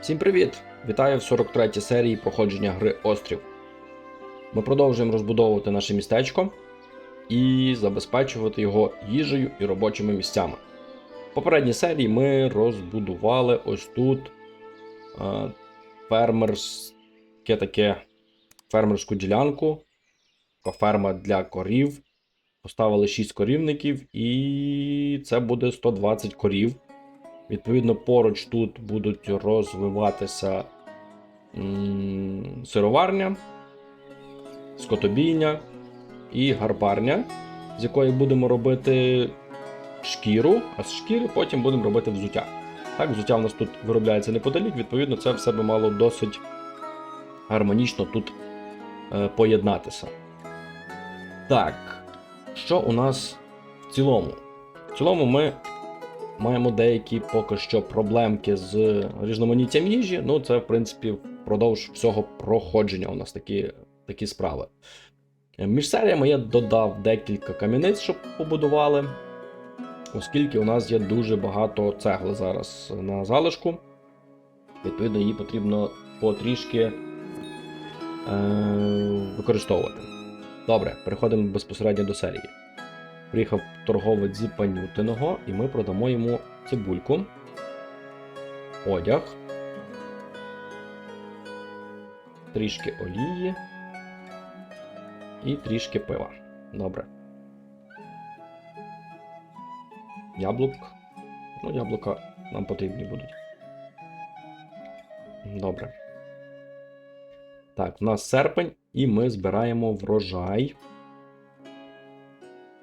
Всім привіт! Вітаю в 43-й серії проходження гри Острів. Ми продовжуємо розбудовувати наше містечко і забезпечувати його їжею і робочими місцями. В попередній серії ми розбудували ось тут е, фермерське таке фермерську ділянку, ферма для корів. Поставили 6 корівників, і це буде 120 корів. Відповідно, поруч тут будуть розвиватися сироварня, скотобійня і гарбарня, з якої будемо робити шкіру, а з шкіри потім будемо робити взуття. Так, взуття в нас тут виробляється неподалік, відповідно, це все би мало досить гармонічно тут е, поєднатися. Так, що у нас в цілому? В цілому ми маємо деякі поки що проблемки з різноманіттям їжі. Ну, це, в принципі, впродовж всього проходження у нас такі, такі справи. Між серіями я додав декілька кам'яниць, щоб побудували, оскільки у нас є дуже багато цегли зараз на залишку. Відповідно, її потрібно потрішки е- використовувати. Добре, переходимо безпосередньо до серії. Приїхав торговець з Панютиного, і ми продамо йому цибульку, одяг, трішки олії і трішки пива. Добре. Яблук. Ну, яблука нам потрібні будуть. Добре. Так, в нас серпень, і ми збираємо врожай.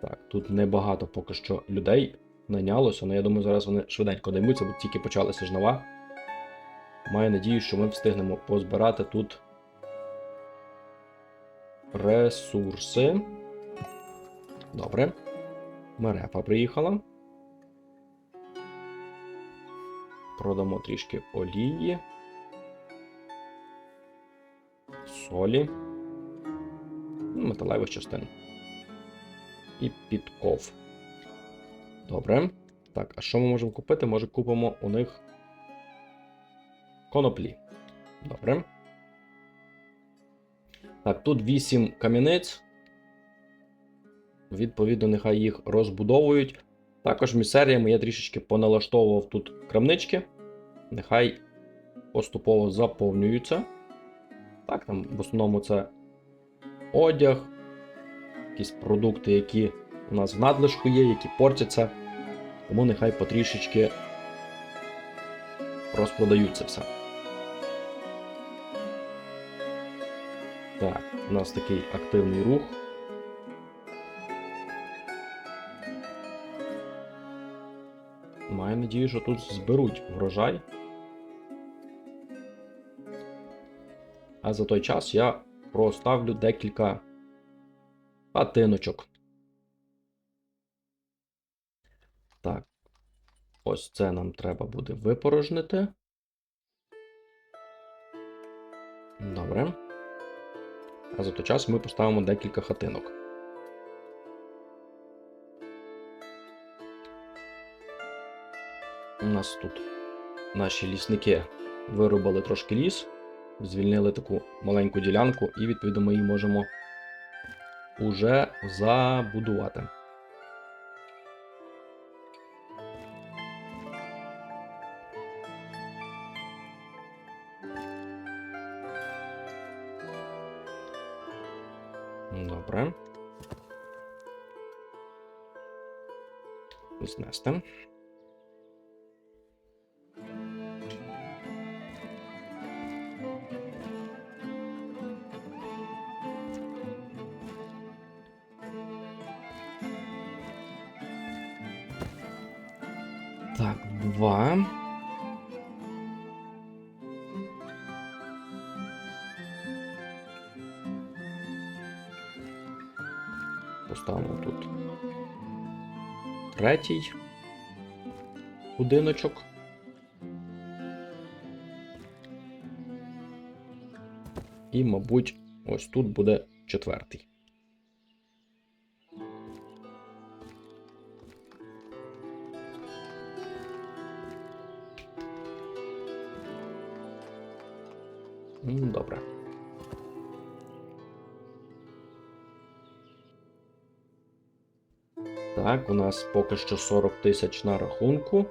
Так, тут небагато поки що людей найнялося, але я думаю, зараз вони швиденько наймуться, бо тільки почалися жнива. Маю надію, що ми встигнемо позбирати тут ресурси. Добре. Мерепа приїхала. Продамо трішки олії. Солі. Металевих частин і підков. Добре. Так, а що ми можемо купити? Може купимо у них коноплі. Добре. Так, тут 8 кам'янець. Відповідно, нехай їх розбудовують. Також між серіями я трішечки поналаштовував тут крамнички. Нехай поступово заповнюються. Так, там в основному це одяг, якісь продукти, які у нас в надлишку є, які портяться. Тому нехай потрішечки розпродаються все. Так, у нас такий активний рух. Маю надію, що тут зберуть врожай. А за той час я проставлю декілька хатиночок. Так. Ось це нам треба буде випорожнити. Добре. А за той час ми поставимо декілька хатинок. У нас тут наші лісники вирубали трошки ліс, звільнили таку маленьку ділянку, і, відповідно, ми її можемо уже забудувати. Добре. Знести. Два. Поставимо тут третій будиночок. І, мабуть, ось тут буде четвертий. Так, у нас поки що 40 тисяч на рахунку.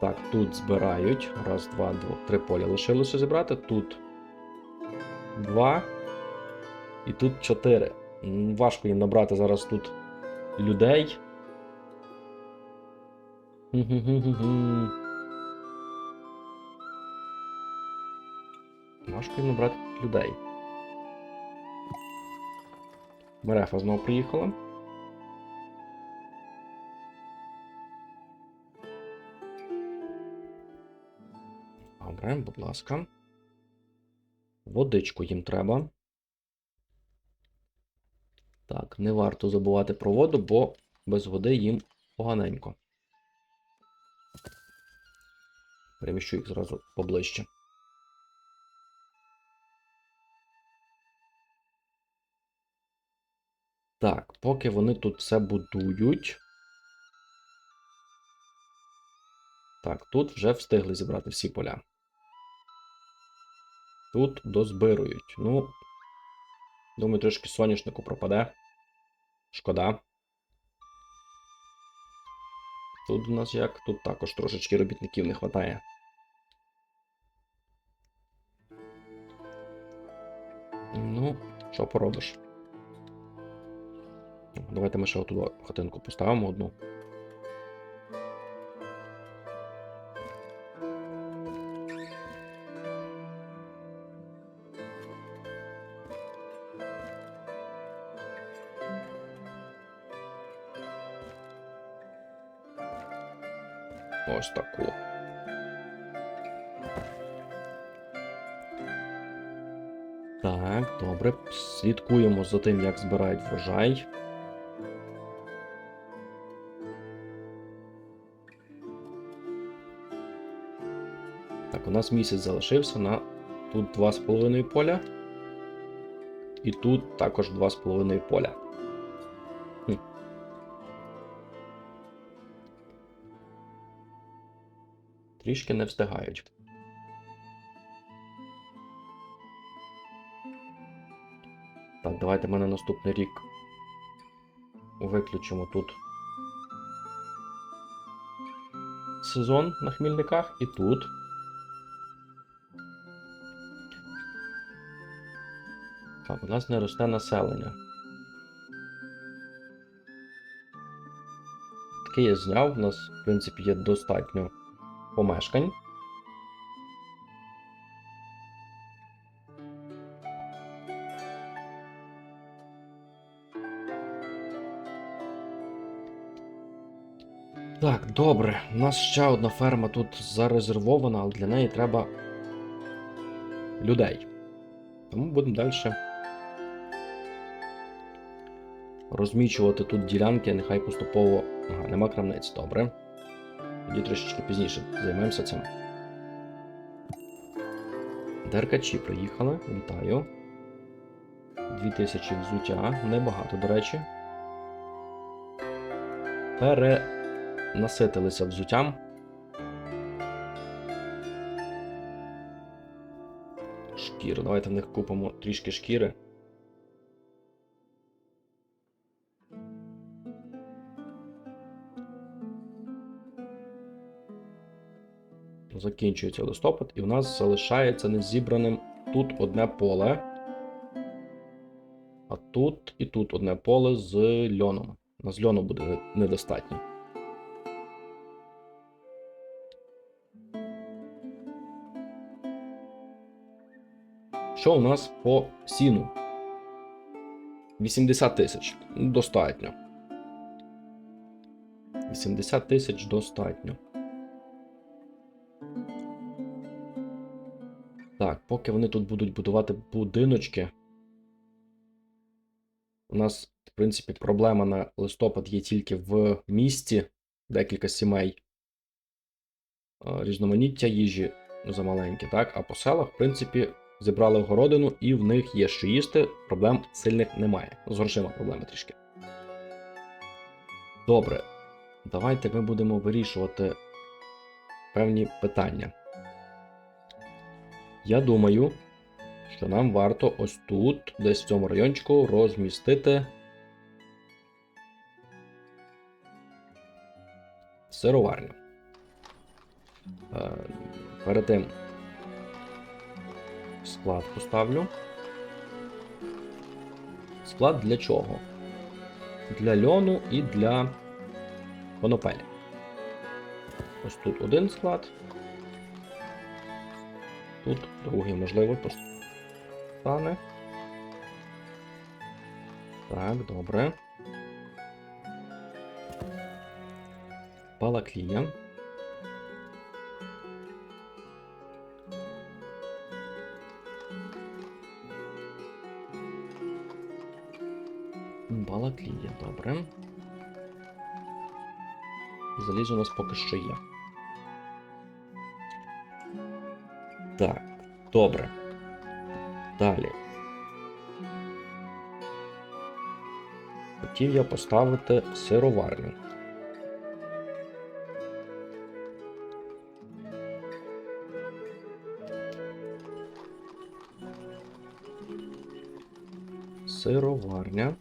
Так, тут збирають. Раз, два, два, три поля лишилося зібрати. Тут два. І тут чотири. Важко їм набрати зараз тут людей. Важко їм набрати людей. Мерефа знову приїхала. Добре, будь ласка. Водичку їм треба. Так, не варто забувати про воду, бо без води їм поганенько. Переміщу їх зразу поближче. Так, поки вони тут все будують. Так, тут вже встигли зібрати всі поля. Тут дозбирують. Ну, думаю, трошки соняшнику пропаде. Шкода. Тут у нас як? Тут також трошечки робітників не вистачає. Ну, що поробиш? Давайте ми ще отуди хатинку поставимо одну. Ось таку. Так, добре. Слідкуємо за тим, як збирають врожай. Так, у нас місяць залишився на тут 2,5 поля. І тут також 2,5 поля. Трішки не встигають. Так, давайте ми на наступний рік виключимо тут сезон на хмільниках і тут. Так, у нас не росте населення. Таке я зняв, у нас, в принципі, є достатньо помешкань. Так, добре. У нас ще одна ферма тут зарезервована, але для неї треба людей. Тому будемо далі розмічувати тут ділянки, нехай поступово. Ага, нема крамниць, добре. Тоді трошечки пізніше займемося цим. Деркачі приїхали, вітаю. 2000 взуття, небагато, до речі. Перенаситилися взуттям. Шкіри. Давайте в них купимо трішки шкіри. Закінчується листопад, і в нас залишається незібраним тут одне поле. А тут і тут одне поле з льоном. На з льону буде недостатньо. Що у нас по сіну? 80 тисяч. Достатньо. 80 тисяч достатньо. Поки вони тут будуть будувати будиночки. У нас, в принципі, проблема на листопад є тільки в місті. Декілька сімей. Різноманіття їжі замаленьке, так? А по селах, в принципі, зібрали городину і в них є що їсти. Проблем сильних немає. З грошима проблеми трішки. Добре. Давайте ми будемо вирішувати певні питання. Я думаю, що нам варто ось тут, десь в цьому райончику, розмістити сироварню. Е, Перед тим склад поставлю. Склад для чого? Для льону і для конопелі. Ось тут один склад. Тут другий, можливо, постане. Так, добре. Балаклія. Балаклія, добре. Залізо у нас поки що є. Добре. Далі. Хотів я поставити сироварню. Сироварня.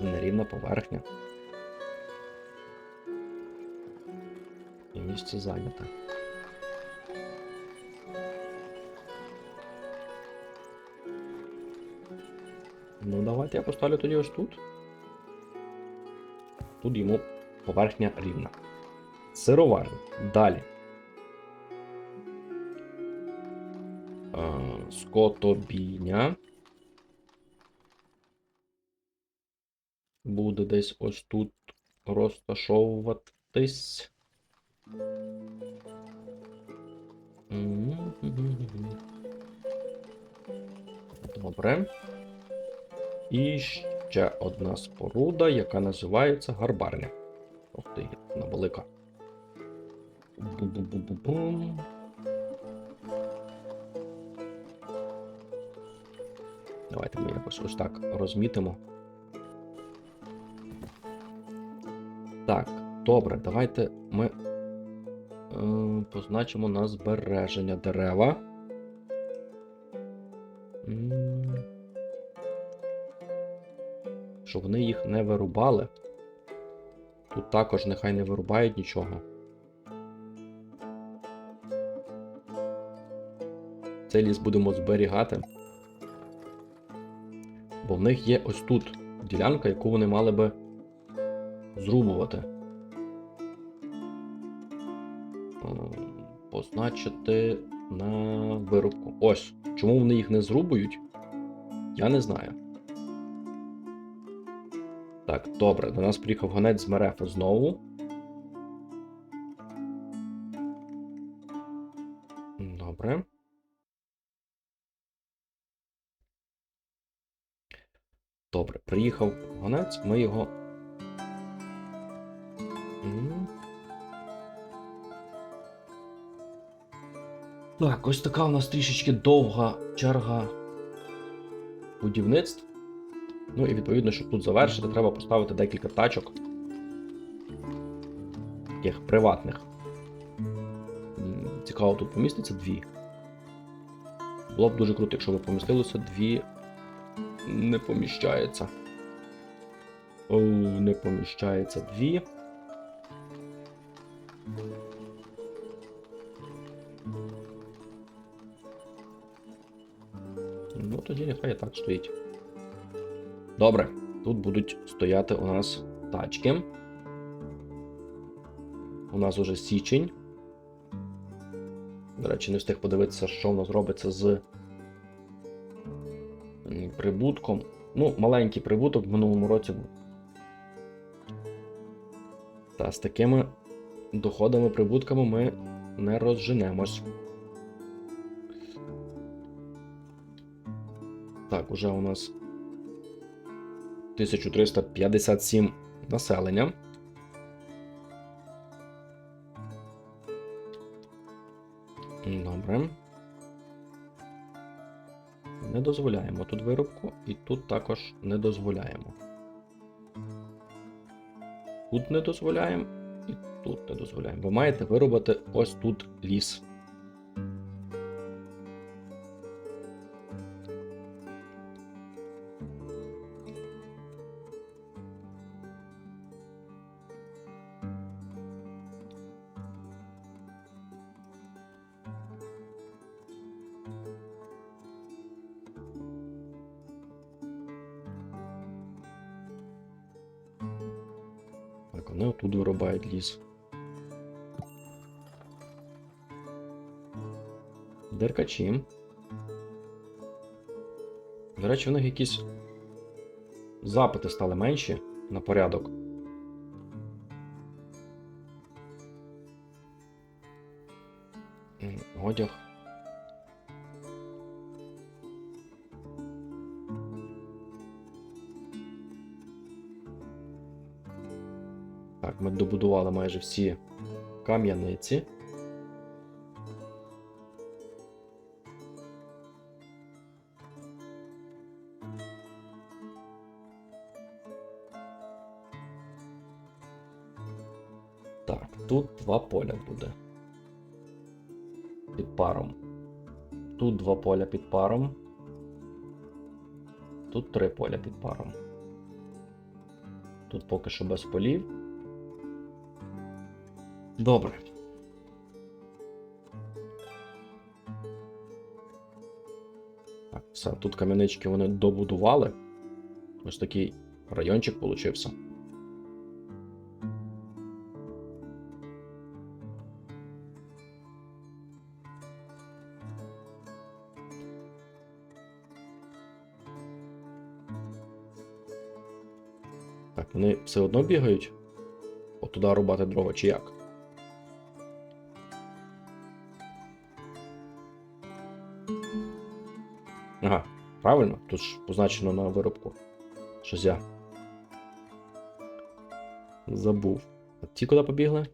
Нерівна поверхня. І місце зайняте. Ну, давайте я поставлю тоді ось тут. Тут йому поверхня рівна. Сироварня. Далі. Е, Скотобійня. Буде десь ось тут розташовуватись. Добре. І ще одна споруда, яка називається гарбарня. Ох ти, вона велика. Бу-бу-бу-бу-бум. Давайте ми якось ось так розмітимо. Так, добре, давайте ми позначимо на збереження дерева. Щоб вони їх не вирубали. Тут також нехай не вирубають нічого. Цей ліс будемо зберігати. Бо в них є ось тут ділянка, яку вони мали би зрубувати. Позначити на вирубку. Ось. Чому вони їх не зрубують? Я не знаю. Так, добре, до нас приїхав гонець з Мерефи знову. Добре. Добре, приїхав гонець, ми його. Так, ось така у нас трішечки довга черга будівництв. Ну і відповідно, щоб тут завершити, треба поставити декілька тачок. Таких приватних. Цікаво, тут поміститься дві. Було б дуже круто, якщо б помістилося дві. Не поміщається. О, не поміщається дві. Ну, тоді нехай і так стоїть. Добре, тут будуть стояти у нас тачки. У нас уже січень. До речі, не встиг подивитися, що в нас робиться з прибутком. Ну, маленький прибуток в минулому році. Та з такими доходами, прибутками ми не розженемось. Так, уже у нас 1357 населення. Добре. Не дозволяємо тут виробку, і тут також не дозволяємо. Тут не дозволяємо, і тут не дозволяємо. Ви маєте виробити ось тут ліс. Вони отут вирубають ліс. Деркачі. До речі, в них якісь запити стали менші на порядок. Ми добудували майже всі кам'яниці. Так, тут два поля буде. Під паром. Тут два поля під паром. Тут три поля під паром. Тут поки що без полів. Добре. Так, все, тут кам'янички вони добудували. Ось такий райончик получився. Так, вони все одно бігають. От туди рубати дрова, чи як? Ага, правильно, тут ж позначено на виробку. Щось я. Забув. А ті куди побігли?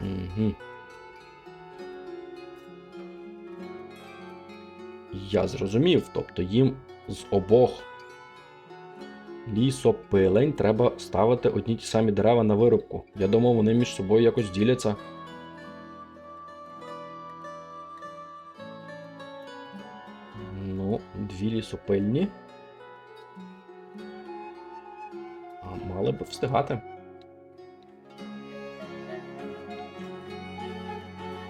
Угу. Я зрозумів, тобто їм з обох лісопилень треба ставити одні ті самі дерева на вирубку. Я думав, вони між собою якось діляться. Ну, дві лісопильні. А мали би встигати.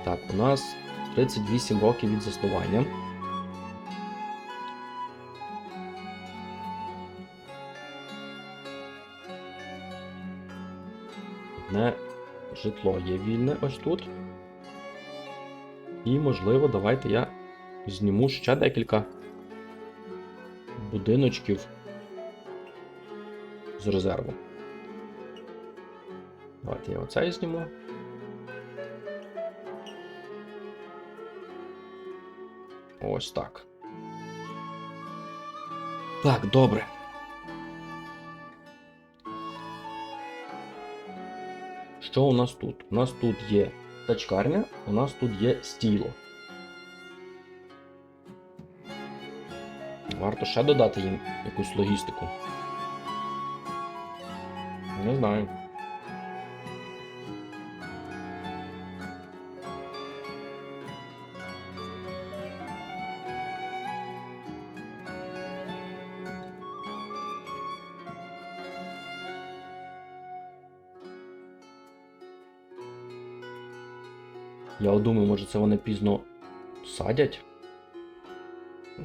Так, у нас 38 років від заснування. Одне житло є вільне ось тут. І, можливо, давайте я зніму ще декілька будиночків з резерву. Давайте я оцей зніму. Ось так. Так, добре. Що у нас тут? У нас тут є тачкарня, у нас тут є стіло. Варто ще додати їм якусь логістику. Не знаю. Я думаю, може це вони пізно садять.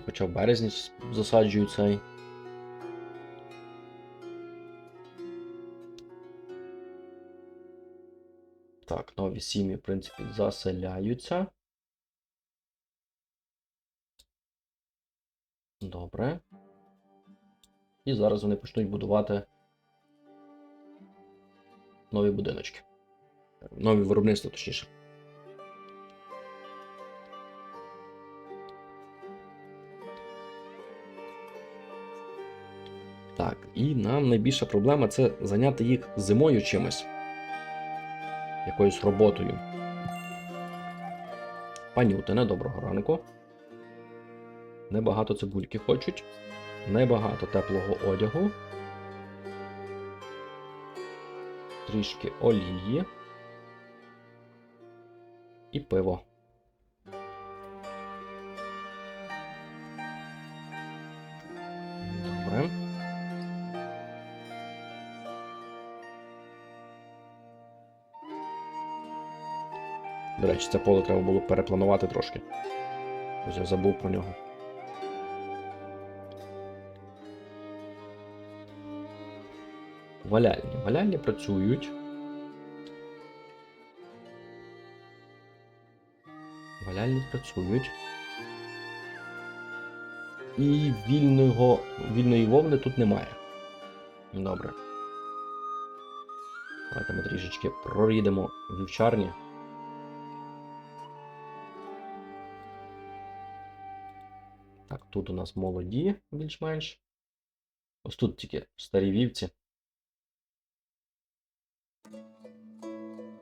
Хоча в березні засаджують цей. Так, нові сім'ї, в принципі, заселяються. Добре. І зараз вони почнуть будувати нові будиночки. Нові виробництва, точніше. Так, і нам найбільша проблема це зайняти їх зимою чимось. Якоюсь роботою. Пані Утине, доброго ранку. Небагато цибульки хочуть. Небагато теплого одягу. Трішки олії. І пиво. Речі, це поле треба було перепланувати трошки. Ось я забув про нього. Валяльні. Валяльні працюють. Валяльні працюють. І вільного, вільної вовни тут немає. Добре. Давайте ми трішечки прорідемо вівчарні. Тут у нас молоді, більш-менш. Ось тут тільки старі вівці.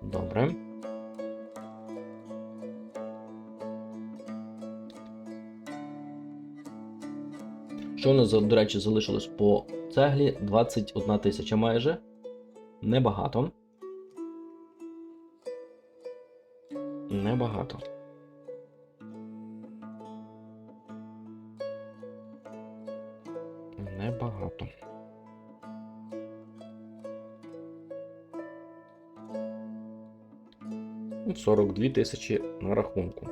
Добре. Що у нас, до речі, залишилось по цеглі 21 тисяча майже. Небагато. Небагато. Небагато. Ну, 42 тисячі на рахунку.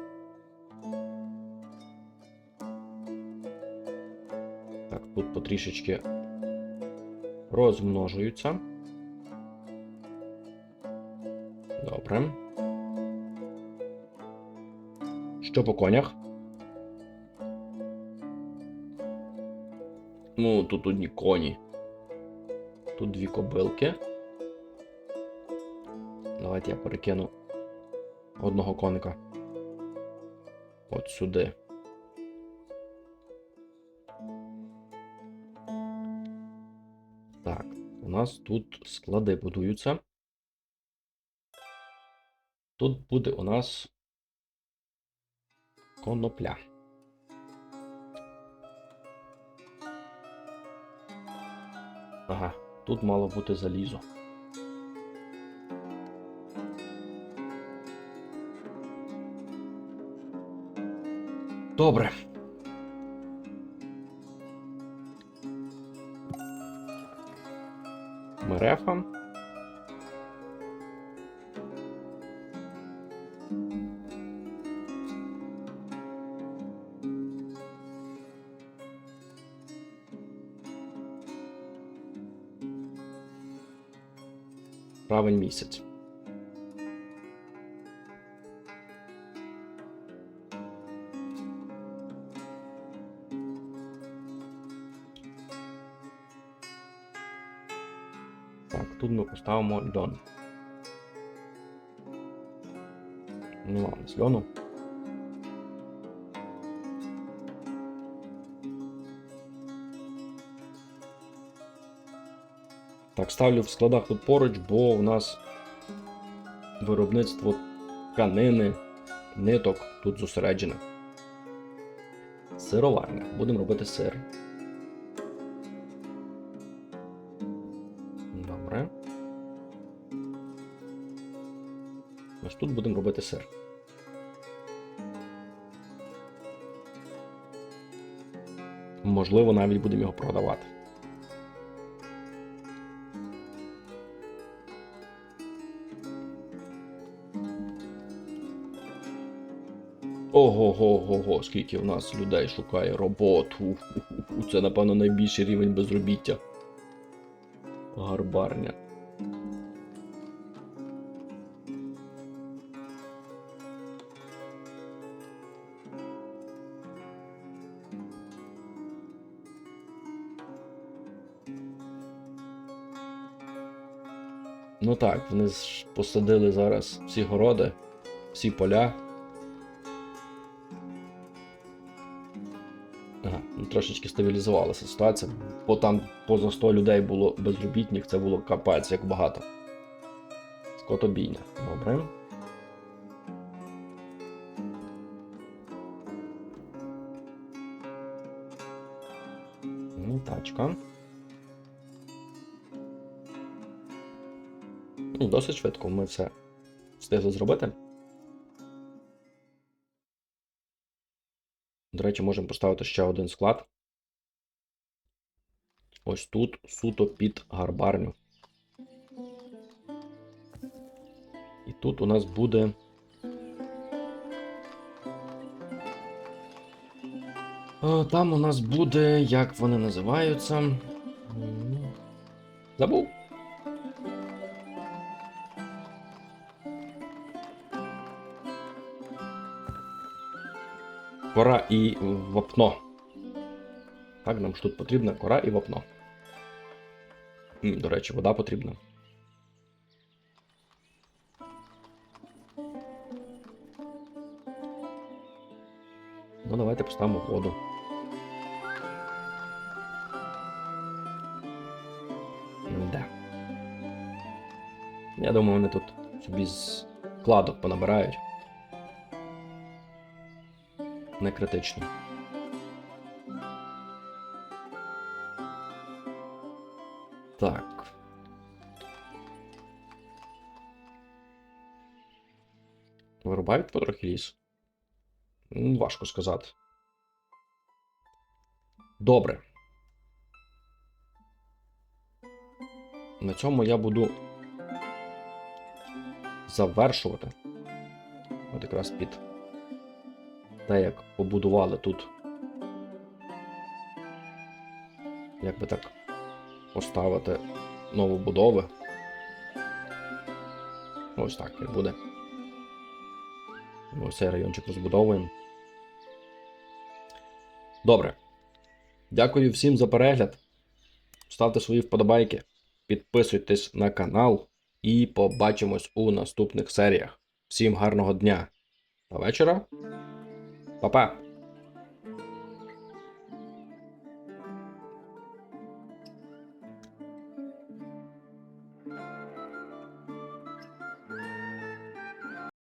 Так, тут потрішечки розмножуються. Добре. Що по конях? Тут одні коні. Тут дві кобилки. Давайте я перекину одного коника. От сюди. Так, у нас тут склади будуються. Тут буде у нас конопля. Ага, тут мало бути залізо. Добре. Мерефа. Місяць. Так, тут ми поставимо льон. Ну ладно, з льону. Так, ставлю в складах тут поруч, бо у нас виробництво тканини, ниток тут зосереджене. Сироварня. Будемо робити сир. Добре. Ось тут будемо робити сир. Можливо, навіть будемо його продавати. Ого-го-го-го, скільки в нас людей шукає роботу. Це, напевно, найбільший рівень безробіття. Гарбарня. Ну так, вони ж посадили зараз всі городи, всі поля. Трошечки стабілізувалася ситуація, бо там поза 100 людей було безробітних, це було капець, як багато. Скотобійня. Добре. Тачка. Ну, Досить швидко ми все встигли зробити. До речі, можемо поставити ще один склад. Ось тут суто під гарбарню. І тут у нас буде. Там у нас буде, як вони називаються. Забув. Кора і вапно. Так, нам ж тут потрібна кора і вапно. До речі, вода потрібна. Ну, давайте поставимо воду. Да. Я думаю, вони тут собі з кладок понабирають. Не критично. Так. Вирубають потрохи ліс. Важко сказати. Добре. На цьому я буду завершувати. От якраз під те, як побудували тут. Як би так поставити новобудови. Ось так і буде. Ось цей райончик розбудовуємо. Добре. Дякую всім за перегляд. Ставте свої вподобайки, підписуйтесь на канал і побачимось у наступних серіях. Всім гарного дня та вечора. Papá,